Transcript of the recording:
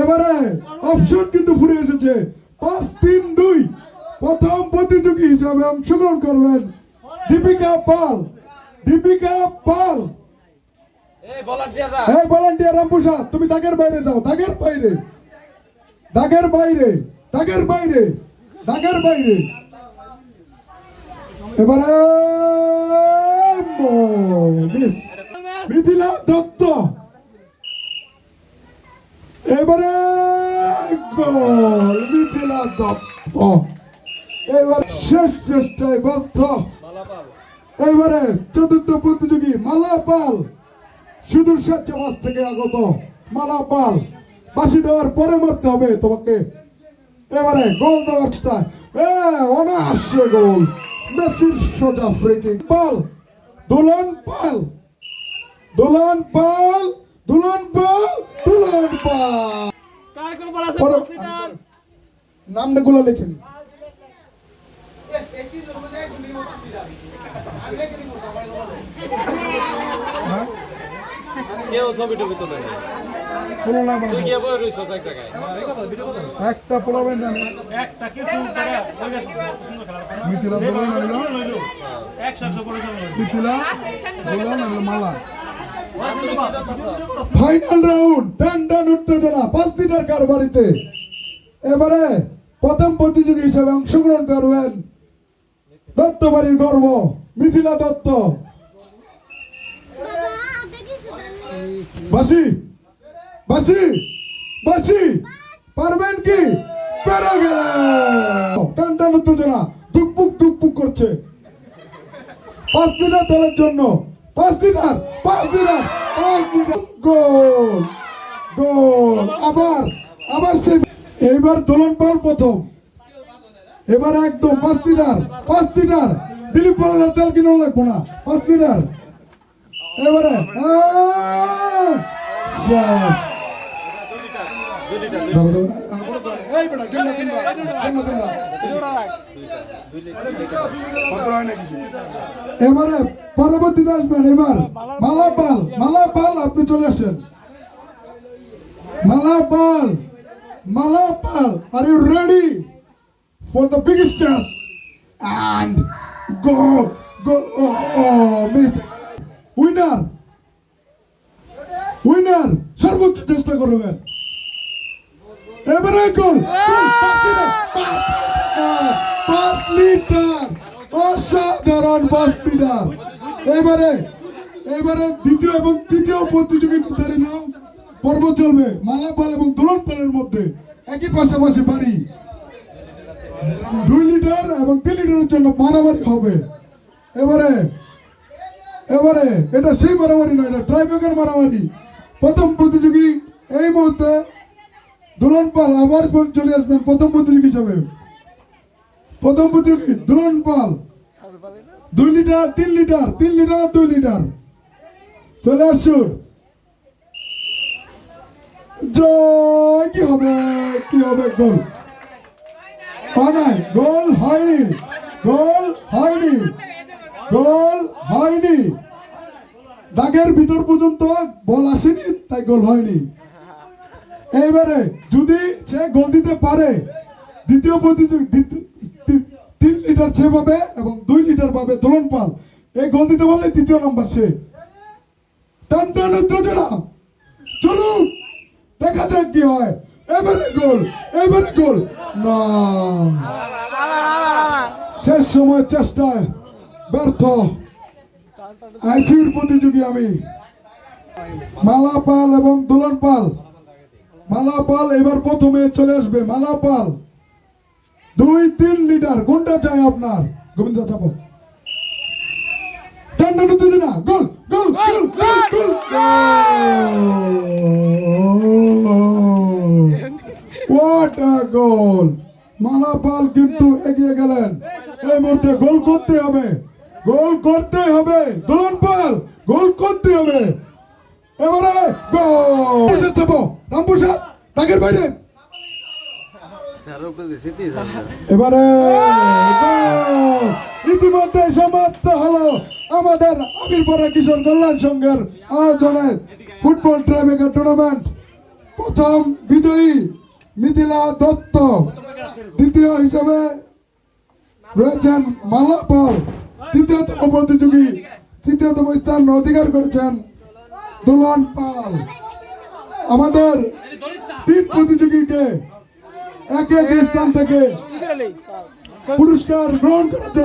এবারে অপশন কিন্তু ফুরে এসেছে। পাঁচ তিন দুই। প্রথম প্রতিযোগী হিসাবে অংশগ্রহণ করবেন দীপিকা পাল। দীপিকা পাল। এই ভলান্টিয়ার রামপুষা তুমি দাগের বাইরে যাও দাগের বাইরে। দাগের বাইরে দাগের বাইরে দাগের বাইরে। এবারে মিস মিথিলা দত্ত। এবারে মিথিলা দত্ত। এবার শেষ চেষ্টায় ব্যর্থ। এবারে চতুর্থ প্রতিযোগী মালা পাল সুদূর স্বেচ্ছাবাস থেকে আগত মালা পাল বাসি দেওয়ার পরে মারতে হবে তোমাকে। এবারে গোল দেওয়ার চেষ্টা এ, অনায়াসে গোল। মেসির সোজা ফ্রিকিং পাল, দুলন পাল দুলন পাল। দুলন পাল দুলন পাল। কার কোন বল আছে নামগুলো জায়গায়। একটা পোলাবেন না একটা কিছু মিথিলা দুলন মিথিলা দুলন মালা। ফাইনাল রাউন্ড টান উত্তেজনা, পাঁচ লিটার কারবারিতে। এবারে প্রথম প্রতিযোগী হিসেবে অংশগ্রহণ করবেন দত্ত বাড়ির গর্ব, মিথিলা দত্ত। বাসি বাসি বাসি, পারবেন কি? পেরে গেল টান উত্তেজনা, ধুকপুক ধুকপুক করছে। পাঁচ দিনের দলের জন্য পাঁচ দিনার পাঁচ দিনার পাঁচ দিনার গোল গোল, আবার আবার সেই এইবার দোলন পাল প্রথম। এবার একদম পাঁচ দিনার পাঁচ দিনার দিলীপ পালের তেল কিনে লাগবো না পাঁচ দিনার এবারে! শেষ। বেটা? এবারে পরবর্তীতে আসবেন এবার মালাপাল মালাপাল আপনি চলে আসেন। মালাপাল মালাপাল are you ready for the biggest chance and go go O miss winner winner সর্বোচ্চ চেষ্টা করবেন। এবারে গোল। পাঁচ লিটার, অসাধারণ পাঁচ লিটার। এবারে এবারে দ্বিতীয় এবং তৃতীয় প্রতিযোগী নির্ধারিত পর্ব চলবে মালাপাল এবং দোলন পালের মধ্যে। একই পাশাপাশি বাড়ি। দুই লিটার এবং তিন লিটারের জন্য মারামারি হবে। এবারে এবারে এটা সেই মারামারি নয় এটা ট্রাইবেকার মারামারি। প্রথম প্রতিযোগী এই মুহূর্তে দুলন পাল আবার চলে আসবেন প্রথম প্রতিযোগী হিসাবে। প্রথম প্রতিযোগী দুলন পাল দুই লিটার, তিন লিটার তিন লিটার, দুই লিটার। চলে আসুন। জয়, কি হবে? কি হবে গোল? নাই, গোল হয়নি। গোল হয়নি। গোল হয়নি। দাগের ভিতর পর্যন্ত বল আসেনি, তাই গোল হয়নি। এইবারে যদি সে গোল দিতে পারে, দ্বিতীয় প্রতিযোগী তিন লিটার সে পাবে এবং দুই লিটার পাবে দোলন পাল। এই গোল দিতে পারলে দ্বিতীয় নম্বর সে। টান টান, উত্তেজনা। চলুন, দেখা যাক কি হয়। এবারে গোল এবারে গোল। না। শেষ সময় চেষ্টায় ব্যর্থ। আইসির প্রতিযোগী আমি। মালা পাল এবং দোলন পাল মালা পাল এবার প্রথমে চলে আসবে মালা পাল দুই, তিন লিটার, কোনটা চাই আপনার? গোবিন্দ গোল গোল গোল গোল গোল। হোয়াট আ গোল মালা কিন্তু এগিয়ে গেলেন। এই মুহূর্তে গোল করতে হবে। গোল করতে হবে। দোলন পাল গোল করতে হবে। এবারে গোল! রামপ্রসাদ তাকের বাইরে। এবারে! ইতিমধ্যে সমাপ্ত হলো আমাদের আবিরপাড়া কিশোর কল্যাণ সংঘের আয়োজনে ফুটবল ট্রাইবেকার টুর্নামেন্ট প্রথম বিজয়ী মিথিলা দত্ত। দ্বিতীয় হিসাবে রয়েছেন মালা পাল তৃতীয়তম প্রতিযোগী তৃতীয়তম স্থান অধিকার করেছেন দোলন পাল। আমাদের তিন প্রতিযোগীকে এক এক স্থান থেকে পুরস্কার গ্রহণ করার